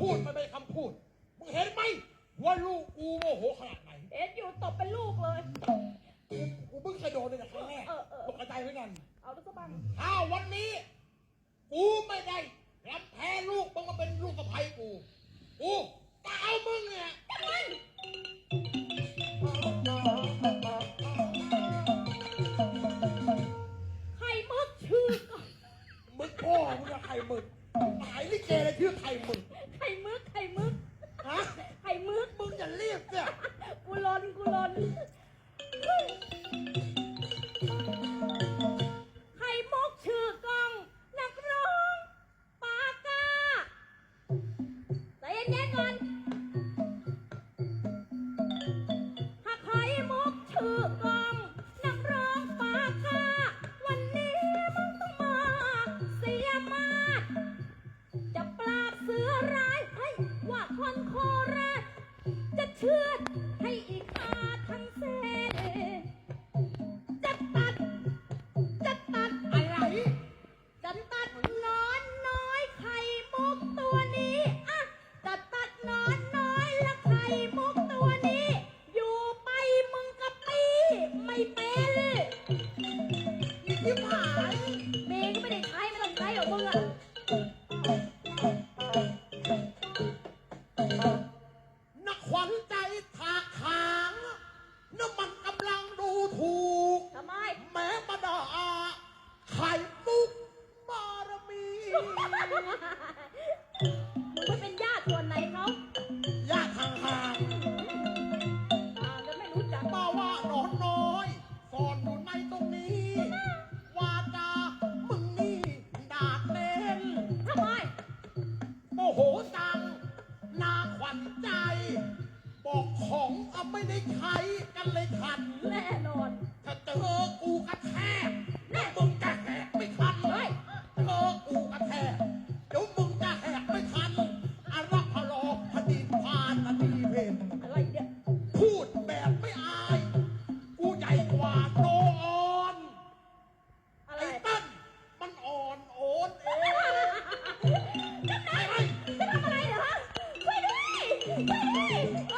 พูดมันเป็คำพูด มึงเห็นไหมว่าลูกกูโมโหขนาดไหนเห็นอยู่ตบเป็นลูกเลย กูกูเพิ่งเคยโดนเลยนะครั้งแรกตกใจเหมือนกัน เอาลูกสะบังถ้าวันนี้ กูไม่ได้รับแพ้ลูกมึงมาเป็นลูกสะใภ้กู กูจะเอามึงเนี่ยไข่มึกชื่อก่อนมึงพ่อมึงอะใครมึงหายลิเกเลยชื่อใครมึง ข่มึกไข่มึกฮะไข่มึกมึงอย่ารีบเนี่ยกูลนกูลนไข่มุกชื่อกอง นักร้องปากาใจเย็นๆก่อน นี่ที่ห บอกของเอาไม่ได้ใช้กันเลยขัน แน่นอน ถ้าเธอกูกระแทกแน่มึงจะแหกไม่ทันเลยเจอกูกระแทกเดี๋ยวมึงจะแหกไม่ทันอารักพะลพอดีพานอดีเพนอะไรเนี่ยพูดแบบไม่อาย กูใหญ่กว่าโตอ่อนไอ้ตั้นมันอ่อนโอนเองกำนันปะทำอะไรเหรอฮะช่ด้วยช่ด้วย